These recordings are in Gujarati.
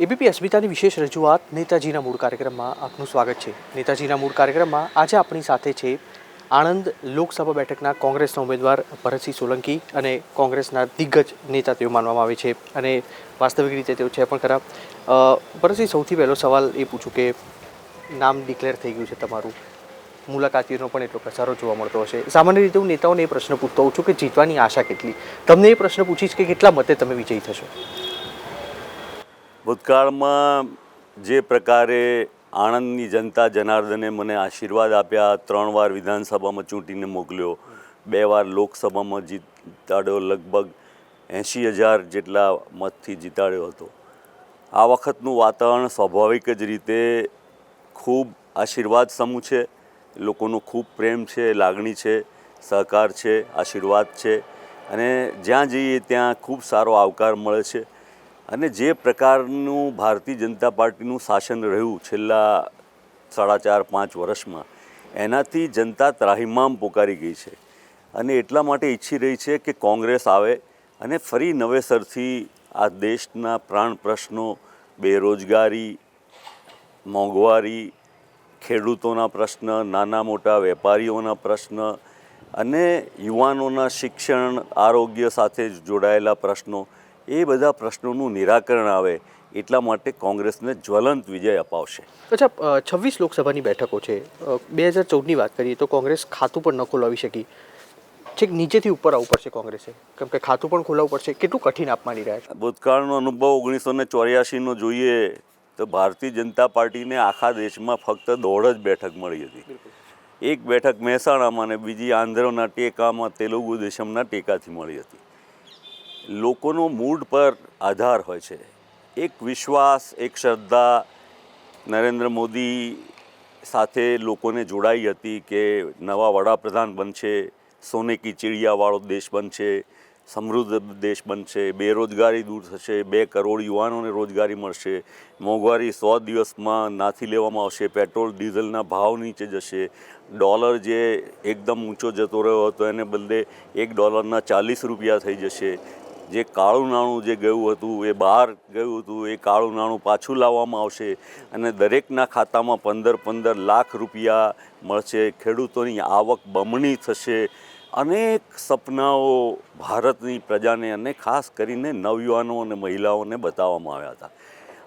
એબીપી અસ્મિતાની વિશેષ રજૂઆત નેતાજીના મૂળ કાર્યક્રમમાં આપનું સ્વાગત છે. નેતાજીના મૂળ કાર્યક્રમમાં આજે આપણી સાથે છે આણંદ લોકસભા બેઠકના કોંગ્રેસના ઉમેદવાર ભરતસિંહ સોલંકી અને કોંગ્રેસના દિગ્ગજ નેતા તેઓ માનવામાં આવે છે અને વાસ્તવિક રીતે તેઓ છે પણ ખરા. ભરતસિંહ, સૌથી પહેલો સવાલ એ પૂછું કે નામ ડિક્લેર થઈ ગયું છે તમારું. મુલાકાતીઓનો પણ એટલો પ્રસારો જોવા મળતો હશે. સામાન્ય રીતે હું નેતાઓને એ પ્રશ્ન પૂછતો હોઉં છું કે જીતવાની આશા કેટલી? તમને એ પ્રશ્ન પૂછીશ કે કેટલા મતે તમે વિજયી થશો? ભૂતકાળમાં જે પ્રકારે આણંદની જનતા જનાર્દને મને આશીર્વાદ આપ્યા, ત્રણ વાર વિધાનસભામાં ચૂંટીને મોકલ્યો. બે વાર લોકસભામાં જીતાડ્યો, લગભગ એંશી હજાર જેટલા મતથી જીતાડ્યો હતો. આ વખતનું વાતાવરણ સ્વાભાવિક જ રીતે ખૂબ આશીર્વાદ સમૂહ છે. લોકોનો ખૂબ પ્રેમ છે, લાગણી છે, સહકાર છે, આશીર્વાદ છે. અને જ્યાં જઈએ ત્યાં ખૂબ સારો આવકાર મળે છે. અને જે પ્રકારનું ભારતીય જનતા પાર્ટીનું શાસન રહ્યું છેલ્લા સાડા ચાર, પાંચ વર્ષમાં, એનાથી જનતા ત્રાહિમામ પોકારી ગઈ છે. અને એટલા માટે ઈચ્છી રહી છે કે કોંગ્રેસ આવે અને ફરી નવેસરથી આ દેશના પ્રાણ પ્રશ્નો, બેરોજગારી, મોંઘવારી, ખેડૂતોના પ્રશ્ન, નાના મોટા વેપારીઓના પ્રશ્ન અને યુવાનોના શિક્ષણ, આરોગ્ય સાથે જોડાયેલા પ્રશ્નો એ બધા પ્રશ્નોનું નિરાકરણ આવે એટલા માટે કોંગ્રેસને જ્વલંત વિજય અપાવશે. અચ્છા છવ્વીસ લોકસભાની બેઠકો છે. બે હજાર ચૌદની વાત કરીએ તો કોંગ્રેસ ખાતું પણ ન ખોલાવી શકી. છેક નીચેથી ઉપર આવવું પડશે કોંગ્રેસે. કેમ કે ખાતું પણ ખોલાવવું પડશે. કેટલું કઠિન આપ માની રહ્યા છે? ભૂતકાળનો અનુભવ ઓગણીસો ને ચોર્યાસીનો જોઈએ તો ભારતીય જનતા પાર્ટીને આખા દેશમાં ફક્ત દોઢ જ બેઠક મળી હતી. એક બેઠક મહેસાણામાં અને બીજી આંધ્રના ટેકામાં તેલુગુ દેશમના ટેકાથી મળી હતી. લોકોનો મૂડ પર આધાર હોય છે. એક વિશ્વાસ, એક શ્રદ્ધા નરેન્દ્ર મોદી સાથે લોકોને જોડાઈ હતી કે નવા વડાપ્રધાન બનશે, સોને કી ચીડિયાવાળો દેશ બનશે, સમૃદ્ધ દેશ બનશે, બેરોજગારી દૂર થશે, બે કરોડ યુવાનોને રોજગારી મળશે, મોંઘવારી સો દિવસમાં નાથી લેવામાં આવશે, પેટ્રોલ, ડીઝલના ભાવ નીચે જશે, ડોલર જે એકદમ ઊંચો જતો રહ્યો હતો, એને બદલે એક ડોલરના ચાલીસ રૂપિયા થઈ જશે જે કાળું નાણું જે ગયું હતું, એ બહાર ગયું હતું, એ કાળું નાણું પાછું લાવવામાં આવશે અને દરેકના ખાતામાં પંદર પંદર લાખ રૂપિયા મળશે. ખેડૂતોની આવક બમણી થશે. અનેક સપનાઓ ભારતની પ્રજાને અને ખાસ કરીને નવયુવાનો અને મહિલાઓને બતાવવામાં આવ્યા હતા.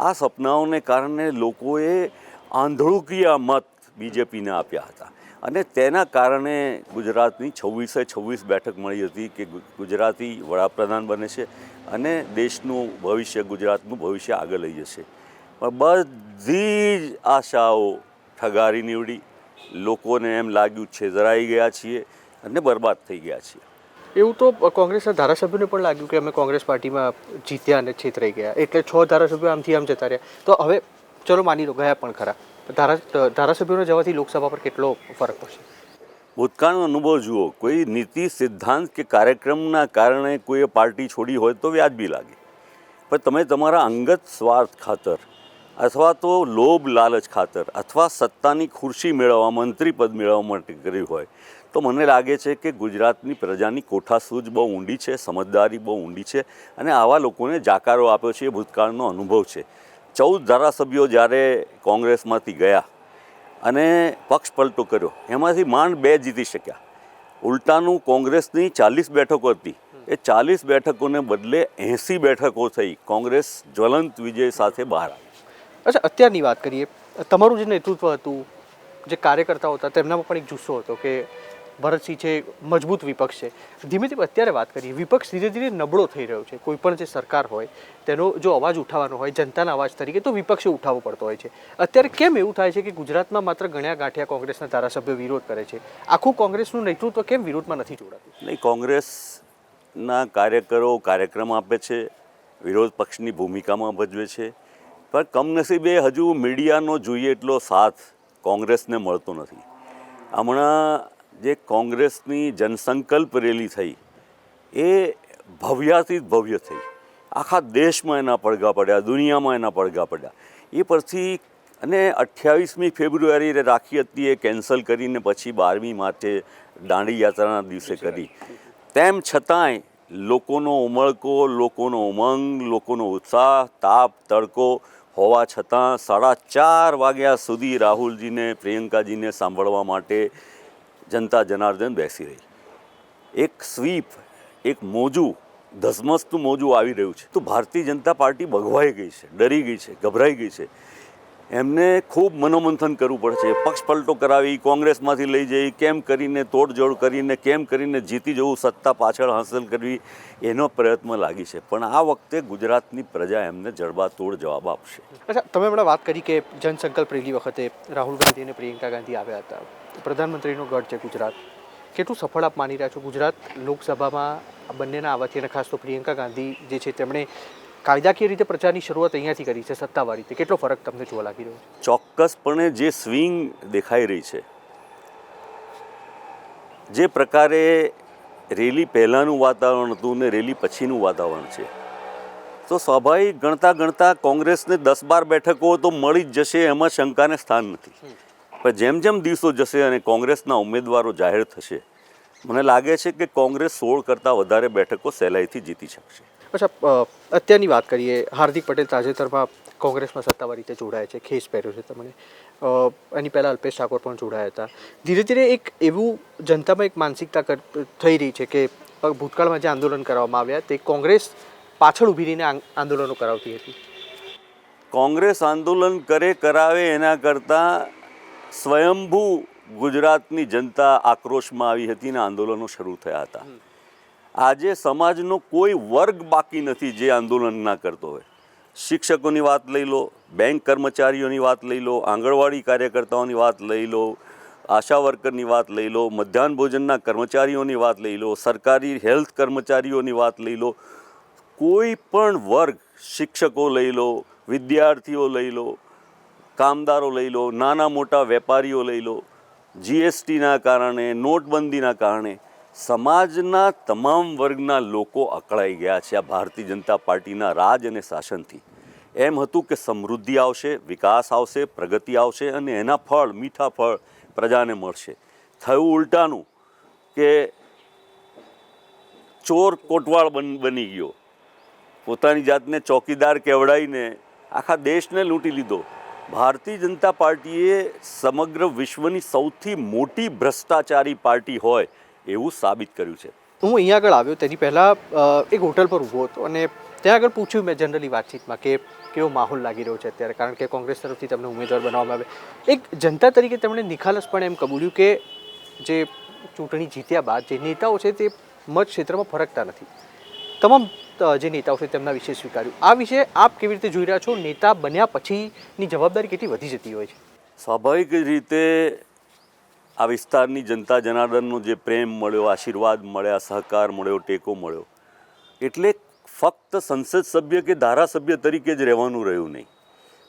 આ સપનાઓને કારણે લોકોએ આંધળુકીય મત બીજેપીને આપ્યા હતા. અને તેના કારણે ગુજરાતની છવ્વીસે છવ્વીસ બેઠક મળી હતી કે ગુજરાતી વડાપ્રધાન બને છે અને દેશનું ભવિષ્ય, ગુજરાતનું ભવિષ્ય આગળ લઈ જશે. પણ બધી જ આશાઓ ઠગારી નીવડી. લોકોને એમ લાગ્યું છેતરાઈ ગયા છીએ અને બરબાદ થઈ ગયા છીએ. એવું તો કોંગ્રેસના ધારાસભ્યોને પણ લાગ્યું કે અમે કોંગ્રેસ પાર્ટીમાં જીત્યા અને છેતરાઈ ગયા. એટલે છ ધારાસભ્યો આમથી આમ જતા રહ્યા. તો હવે ચલો માની લો, ગયા પણ ખરા. ધારા, ધારાસભ્યોના જવાથી લોકસભા પર કેટલો ફરક પડશે? ભૂતકાળનો અનુભવ જુઓ. કોઈ નીતિ, સિદ્ધાંત કે કાર્યક્રમના કારણે કોઈએ પાર્ટી છોડી હોય તો વ્યાજબી લાગે. પણ તમે તમારા અંગત સ્વાર્થ ખાતર અથવા તો લોભ લાલચ ખાતર અથવા સત્તાની ખુરશી મેળવવા, મંત્રી પદ મેળવવા માટે કર્યું હોય, તો મને લાગે છે કે ગુજરાતની પ્રજાની કોઠાસૂઝ બહુ ઊંડી છે, સમજદારી બહુ ઊંડી છે અને આવા લોકોને જાકારો આપ્યો છે. એ ભૂતકાળનો અનુભવ છે. ચૌદ ધારાસભ્યો જ્યારે કોંગ્રેસમાંથી ગયા અને પક્ષ પલટો કર્યો, એમાંથી માંડ બે જીતી શક્યા. ઉલટાનું કોંગ્રેસની ચાલીસ બેઠકો હતી. એ ચાલીસ બેઠકોને બદલે એંસી બેઠકો થઈ કોંગ્રેસ જ્વલંત વિજય સાથે બહાર આવી. અચ્છા, અત્યારની વાત કરીએ. તમારું જે નેતૃત્વ હતું, જે કાર્યકર્તાઓ હતા, તેમનામાં પણ એક જુસ્સો હતો કે ભરતસિંહ છે, મજબૂત વિપક્ષ છે. ધીમે ધીમે અત્યારે વાત કરીએ, વિપક્ષ ધીરે ધીરે નબળો થઈ રહ્યો છે. કોઈ પણ જે સરકાર હોય, તેનો જો અવાજ ઉઠાવવાનો હોય, જનતાના અવાજ તરીકે, તો વિપક્ષે ઉઠાવવો પડતો હોય છે. અત્યારે કેમ એવું થાય છે કે ગુજરાતમાં માત્ર ગણ્યા ગાંઠિયા કોંગ્રેસના ધારાસભ્યો વિરોધ કરે છે? આખું કોંગ્રેસનું નેતૃત્વ કેમ વિરોધમાં નથી જોડાતું? નહીં, કોંગ્રેસના કાર્યકરો કાર્યક્રમ આપે છે, વિરોધ પક્ષની ભૂમિકામાં ભજવે છે. પણ કમનસીબે હજુ મીડિયાનો જોઈએ એટલો સાથ કોંગ્રેસને મળતો નથી. હમણાં જે કોંગ્રેસની જનસંકલ્પ રેલી થઈ, એ ભવ્યાથી ભવ્ય થઈ. આખા દેશમાં એના પડઘા પડ્યા, દુનિયામાં એના પડઘા પડ્યા. એ પરથી અને અઠ્યાવીસમી ફેબ્રુઆરીએ રાખી હતી, એ કેન્સલ કરીને પછી બારમી માર્ચે દાંડી યાત્રાના દિવસે કરી. તેમ છતાંય લોકોનો ઉમળકો, લોકોનો ઉમંગ, લોકોનો ઉત્સાહ, તાપ, તડકો હોવા છતાં સાડા ચાર વાગ્યા સુધી રાહુલજીને, પ્રિયંકાજીને સાંભળવા માટે જનતા જનાર્દન બેસી રહી એક સ્વીપ, એક મોજું, ધસમસતું મોજું આવી રહ્યું છે. તો ભારતીય જનતા પાર્ટી ભગવાઈ ગઈ છે, ડરી ગઈ છે, ગભરાઈ ગઈ છે. એમને ખૂબ મનોમંથન કરવું પડશે પક્ષ પલટો કરાવી, કોંગ્રેસમાંથી લઈ જઈ, કેમ કરીને તોડજોડ કરીને, કેમ કરીને જીતી જવું, સત્તા પાછળ હાંસલ કરવી, એનો પ્રયત્ન લાગી છે. પણ આ વખતે ગુજરાતની પ્રજા એમને જડબાતોડ જવાબ આપશે. અચ્છા, તમે હમણાં વાત કરી કે જનસંકલ્પ રેલી વખતે રાહુલ ગાંધી અને પ્રિયંકા ગાંધી આવ્યા હતા. પ્રધાનમંત્રીનો ગઢ છે ગુજરાત. કેટલું સફળ આપ માની રહ્યા છો? ગુજરાત લોકસભામાં બંનેના આવવાથી અને ખાસ તો પ્રિયંકા ગાંધી જે છે, તેમણે કાયદાકીય રીતે પ્રચારની શરૂઆત અહીંયાથી કરી છે સત્તાવાળી રીતે. કેટલો ફરક તમને જોવા લાગી રહ્યો છે? ચોક્કસપણે જે સ્વિંગ દેખાઈ રહી છે જે પ્રકારે રેલી પહેલાંનું વાતાવરણ હતું ને રેલી પછીનું વાતાવરણ છે તો સ્વાભાવિક ગણતા ગણતા કોંગ્રેસને દસ બાર બેઠકો તો મળી જ જશે એમાં શંકાને સ્થાન નથી. પણ જેમ જેમ દિવસો જશે અને કોંગ્રેસના ઉમેદવારો જાહેર થશે મને લાગે છે કે કોંગ્રેસ સોળ કરતાં વધારે બેઠકો સહેલાઈથી જીતી શકશે. અચ્છા અત્યારની વાત કરીએ હાર્દિક પટેલ તાજેતરમાં કોંગ્રેસમાં સત્તાવાર રીતે જોડાયા છે ખેસ પહેર્યો છે તમને એની પહેલાં અલ્પેશ ઠાકોર પણ જોડાયા હતા. ધીરે ધીરે એક એવું જનતામાં એક માનસિકતા થઈ રહી છે કે ભૂતકાળમાં જે આંદોલન કરવામાં આવ્યા તે કોંગ્રેસ પાછળ ઊભી રહીને આંદોલનો કરાવતી હતી. કોંગ્રેસ આંદોલન કરે કરાવે એના કરતાં સ્વયંભૂ ગુજરાતની જનતા આક્રોશમાં આવી હતી ને આંદોલનો શરૂ થયા હતા. આજે સમાજનો કોઈ વર્ગ બાકી નથી જે આંદોલન ના કરતો હોય શિક્ષકોની વાત લઈ લો બેંક કર્મચારીઓની વાત લઈ લો આંગણવાડી કાર્યકર્તાઓની વાત લઈ લો આશા વર્કરની વાત લઈ લો મધ્યાહન ભોજનના કર્મચારીઓની વાત લઈ લો સરકારી હેલ્થ કર્મચારીઓની વાત લઈ લો કોઈ પણ વર્ગ શિક્ષકો લઈ લો વિદ્યાર્થીઓ લઈ લો કામદારો લઈ લો નાના મોટા વેપારીઓ લઈ લો જીએસટીના કારણે નોટબંધીના કારણે સમાજના તમામ વર્ગના લોકો અકળાઈ ગયા છે આ ભારતીય જનતા પાર્ટીના રાજ અને શાસનથી. એમ હતું કે સમૃદ્ધિ આવશે, વિકાસ આવશે, પ્રગતિ આવશે અને એના ફળ, મીઠા ફળ પ્રજાને મળશે. થયું ઉલટાનું કે ચોર કોટવાળ બન, બની ગયો. પોતાની જાતને ચોકીદાર કહેવડાવીને આખા દેશને લૂંટી લીધો. ભારતીય જનતા પાર્ટીએ સમગ્ર વિશ્વની સૌથી મોટી ભ્રષ્ટાચારી પાર્ટી હોય એવું સાબિત કર્યું છે. હું અહીંયા આગળ આવ્યો તેની પહેલાં એક હોટલ પર ઊભો હતો અને ત્યાં આગળ પૂછ્યું મેં જનરલી વાતચીતમાં કે કેવો માહોલ લાગી રહ્યો છે અત્યારે કારણ કે કોંગ્રેસ તરફથી તમને ઉમેદવાર બનાવવામાં આવે. એક જનતા તરીકે તેમણે નિખાલસપણે એમ કબૂલ્યું કે જે ચૂંટણી જીત્યા બાદ જે નેતાઓ છે તે મત ક્ષેત્રમાં ફરકતા નથી. તમામ જે નેતાઓ છે તેમના વિશે સ્વીકાર્યું. આ વિશે આપ કેવી રીતે જોઈ રહ્યા છો? નેતા બન્યા પછીની જવાબદારી કેટલી વધી જતી હોય છે? સ્વાભાવિક રીતે આ વિસ્તારની જનતા જનાર્દનનો જે પ્રેમ મળ્યો, આશીર્વાદ મળ્યા, સહકાર મળ્યો, ટેકો મળ્યો, એટલે ફક્ત સંસદ સભ્ય કે ધારાસભ્ય તરીકે જ રહેવાનું રહ્યું નહીં.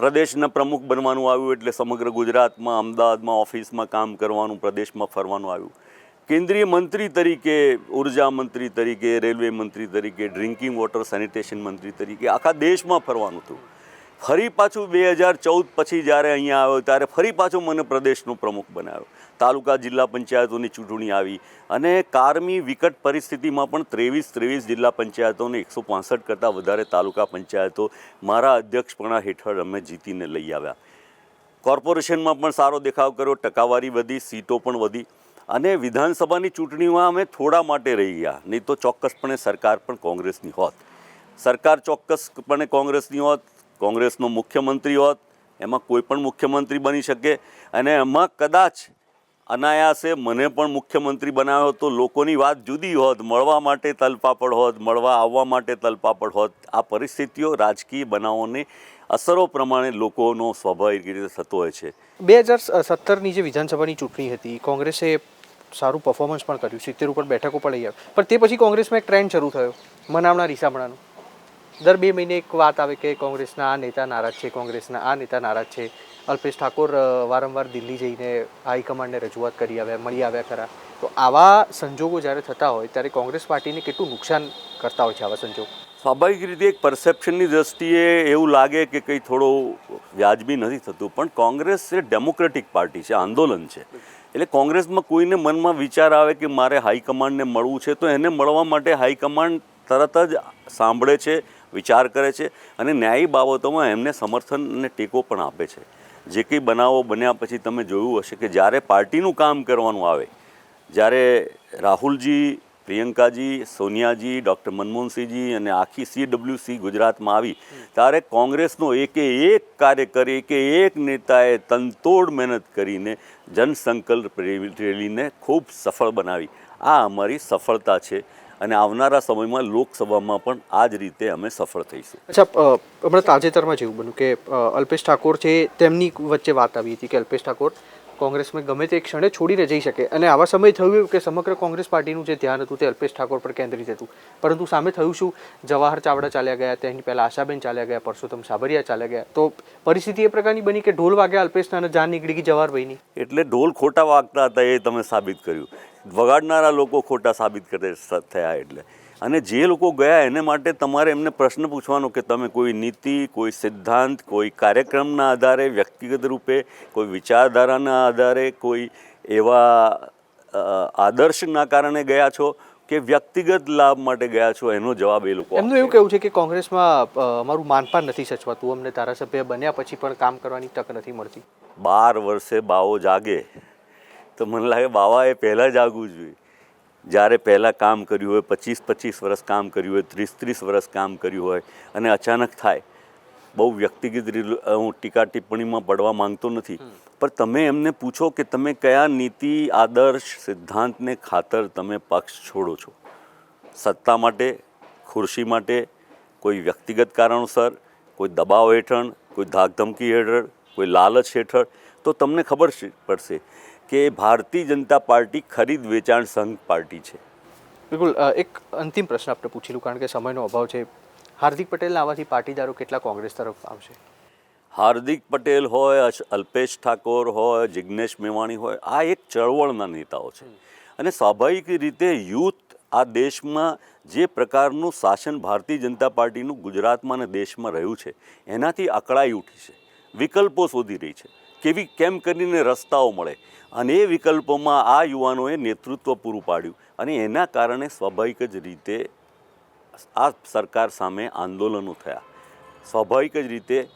પ્રદેશના પ્રમુખ બનવાનું આવ્યું એટલે સમગ્ર ગુજરાતમાં, અમદાવાદમાં, ઓફિસમાં કામ કરવાનું, પ્રદેશમાં ફરવાનું આવ્યું. કેન્દ્રીય મંત્રી તરીકે, ઊર્જા મંત્રી તરીકે, રેલવે મંત્રી તરીકે, ડ્રિંકિંગ વોટર સેનિટેશન મંત્રી તરીકે આખા દેશમાં ફરવાનું હતું. ફરી પાછું બે હજાર ચૌદ પછી જ્યારે અહીંયા આવ્યો, ત્યારે ફરી પાછો મને પ્રદેશનો પ્રમુખ બનાવ્યો. તાલુકા જિલ્લા પંચાયતોની ચૂંટણી આવી અને કારમી વિકટ પરિસ્થિતિમાં પણ ત્રેવીસ ત્રેવીસ જિલ્લા પંચાયતોને એકસો પાંસઠ કરતાં વધારે તાલુકા પંચાયતો મારા અધ્યક્ષપણા હેઠળ અમે જીતીને લઈ આવ્યા. કોર્પોરેશનમાં પણ સારો દેખાવ કર્યો, ટકાવારી વધી, સીટો પણ વધી અને વિધાનસભાની ચૂંટણીમાં અમે થોડા માટે રહી ગયા, નહીં તો ચોક્કસપણે સરકાર પણ કોંગ્રેસની હોત. સરકાર ચોક્કસપણે કોંગ્રેસની હોત કોંગ્રેસનો મુખ્યમંત્રી હોત, એમાં કોઈ પણ મુખ્યમંત્રી બની શકે. અને એમાં કદાચ અનાયાસે મને પણ મુખ્યમંત્રી બનાવ્યો તો લોકોની વાત જુદી હોત, મળવા માટે તલપાપડ હોત, મળવા આવવા માટે તલપાપડ હોત. આ પરિસ્થિતિઓ રાજકીય બનાવોને અસરો પ્રમાણે લોકોનો સ્વાભાવિક રીતે થતો હોય છે. બે હજાર સત્તરની જે વિધાનસભાની ચૂંટણી હતી, કોંગ્રેસે સારું પરફોર્મન્સ પણ કર્યું. સિત્તેર ઉપર બેઠકો પણ લઈ આવી પણ તે પછી કોંગ્રેસમાં એક ટ્રેન્ડ શરૂ થયો મનામણા રીસામણાનો દર બે મહિને એક વાત આવે કે કોંગ્રેસના આ નેતા નારાજ છે, કોંગ્રેસના આ નેતા નારાજ છે. અલ્પેશ ઠાકોર વારંવાર દિલ્હી જઈને હાઈકમાન્ડને રજૂઆત કરી આવ્યા, મળી આવ્યા ખરા. તો આવા સંજોગો જ્યારે થતા હોય, ત્યારે કોંગ્રેસ પાર્ટીને કેટલું નુકસાન કરતા હોય છે આવા સંજોગો? સ્વાભાવિક રીતે એક પરસેપ્શનની દ્રષ્ટિએ એવું લાગે કે કંઈ થોડો વ્યાજબી નથી થતું, પણ કોંગ્રેસ એ ડેમોક્રેટિક પાર્ટી છે, આંદોલન છે. એટલે કોંગ્રેસમાં કોઈને મનમાં વિચાર આવે કે મારે હાઈકમાન્ડને મળવું છે, તો એને મળવા માટે હાઈકમાન્ડ તરત જ સાંભળે છે વિચાર કરે છે અને ન્યાયી બાબતોમાં એમને સમર્થન અને ટેકો પણ આપે છે. જે કંઈ બનાવો બન્યા પછી તમે જોયું હશે કે જ્યારે પાર્ટીનું કામ કરવાનું આવે, જ્યારે રાહુલજી, પ્રિયંકાજી, સોનિયાજી, ડૉક્ટર મનમોહનસિંહજી અને આખી સીડબ્લ્યુસી ગુજરાતમાં આવી, ત્યારે કોંગ્રેસનો એકે એક કાર્યકર કે એક નેતાએ તનતોડ મહેનત કરીને જનસંકલ્પ રેલીને ખૂબ સફળ બનાવી. આ અમારી સફળતા છે. અને આવનારા સમયમાં લોકસભામાં પણ આ જ રીતે અમે સફળ થઈશું. અચ્છા હમણાં તાજેતરમાં જેવું બન્યું કે અલ્પેશ ઠાકોર છે તેમની વચ્ચે વાત આવી હતી કે અલ્પેશ ઠાકોર કોંગ્રેસમાં ગમે તે ક્ષણે છોડીને જઈ શકે. અને આવા સમય થયું કે સમગ્ર કોંગ્રેસ પાર્ટીનું જે ધ્યાન હતું તે અલ્પેશ ઠાકોર પર કેન્દ્રિત હતું. પરંતુ સામે થયું શું? જવાહર ચાવડા ચાલ્યા ગયા તેની પહેલાં આશાબેન ચાલ્યા ગયા પરસોત્તમ સાબરિયા ચાલ્યા ગયા. તો પરિસ્થિતિ એ પ્રકારની બની કે ઢોલ વાગ્યા અલ્પેશના અને જાન નીકળી ગઈ જવાહરભાઈની? એટલે ઢોલ ખોટા વાગતા હતા એ તમે સાબિત કર્યું. વગાડનારા લોકો ખોટા સાબિત કરે થયા એટલે. અને જે લોકો ગયા એને માટે તમારે એમને પ્રશ્ન પૂછવાનો કે તમે કોઈ નીતિ કોઈ સિદ્ધાંત કોઈ કાર્યક્રમના આધારે વ્યક્તિગત રૂપે કોઈ વિચારધારાના આધારે કોઈ એવા આદર્શના કારણે ગયા છો કે વ્યક્તિગત લાભ માટે ગયા છો? એનો જવાબ એ લોકો એમનું એવું કહેવું છે કે કોંગ્રેસમાં અમારું માનપાન નથી સચવાતું. અમને ધારાસભ્ય બન્યા પછી પણ કામ કરવાની તક નથી મળતી. બાર વર્ષે બાવો જાગે. તો મને લાગે બાવાએ પહેલાં જાગવું જોઈએ. જ્યારે પહેલાં કામ કર્યું હોય પચીસ પચીસ વર્ષ કામ કર્યું હોય ત્રીસ ત્રીસ વર્ષ કામ કર્યું હોય અને અચાનક થાય. બહુ વ્યક્તિગત રીલ- હું ટીકા ટિપ્પણીમાં પડવા માંગતો નથી. પણ તમે એમને પૂછો કે તમે કયા નીતિ આદર્શ સિદ્ધાંતને ખાતર તમે પક્ષ છોડો છો? સત્તા માટે ખુરશી માટે કોઈ વ્યક્તિગત કારણોસર કોઈ દબાવ હેઠળ કોઈ ધાકધમકી હેઠળ કોઈ લાલચ હેઠળ તો તમને ખબર પડશે કે ભારતીય જનતા પાર્ટી ખરીદ વેચાણ સંઘ પાર્ટી છે. બિલકુલ એક અંતિમ પ્રશ્ન આપણે પૂછેલું કારણ કે સમયનો અભાવ છે. હાર્દિક પટેલના આવાથી પાટીદારો કેટલા કોંગ્રેસ તરફ આવશે? હાર્દિક પટેલ હોય અલ્પેશ ઠાકોર હોય જિજ્ઞેશ મેવાણી હોય આ એક ચળવળના નેતાઓ છે. અને સ્વાભાવિક રીતે યુથ આ દેશમાં જે પ્રકારનું શાસન ભારતીય જનતા પાર્ટીનું ગુજરાતમાં અને દેશમાં રહ્યું છે એનાથી અકળાઈ ઉઠી છે. વિકલ્પો શોધી રહી છે. કેવી કેમ કરીને રસ્તાઓ મળે? અને એ વિકલ્પોમાં આ યુવાનોએ નેતૃત્વ પૂરું પાડ્યું. અને એના કારણે સ્વાભાવિક જ રીતે આ સરકાર સામે આંદોલનો થયા. સ્વાભાવિક જ રીતે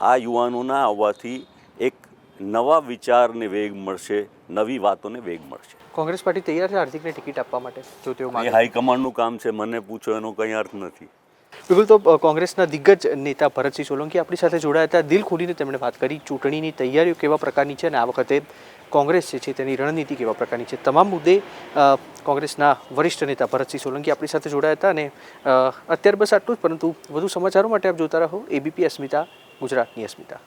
આ યુવાનોના આવવાથી એક નવા વિચારને વેગ મળશે નવી વાતોને વેગ મળશે. કોંગ્રેસ પાર્ટી તૈયાર છે હાર્દિકને ટિકિટ આપવા માટે? જો તેઓ હાઈકમાન્ડનું કામ છે. મને પૂછો એનો કંઈ અર્થ નથી. બિલકુલ તો કોંગ્રેસના દિગ્ગજ નેતા ભરતસિંહ સોલંકી આપણી સાથે જોડાયા હતા. દિલ ખોલીને તેમણે વાત કરી. ચૂંટણીની તૈયારીઓ કેવા પ્રકારની છે અને આ વખતે કોંગ્રેસ જે છે તેની રણનીતિ કેવા પ્રકારની છે? તમામ મુદ્દે કોંગ્રેસના વરિષ્ઠ નેતા ભરતસિંહ સોલંકી આપણી સાથે જોડાયા હતા અને અત્યાર બસ આટલું જ. પરંતુ વધુ સમાચારો માટે આપ જોતા રહો. એબીપી અસ્મિતા, ગુજરાતની અસ્મિતા.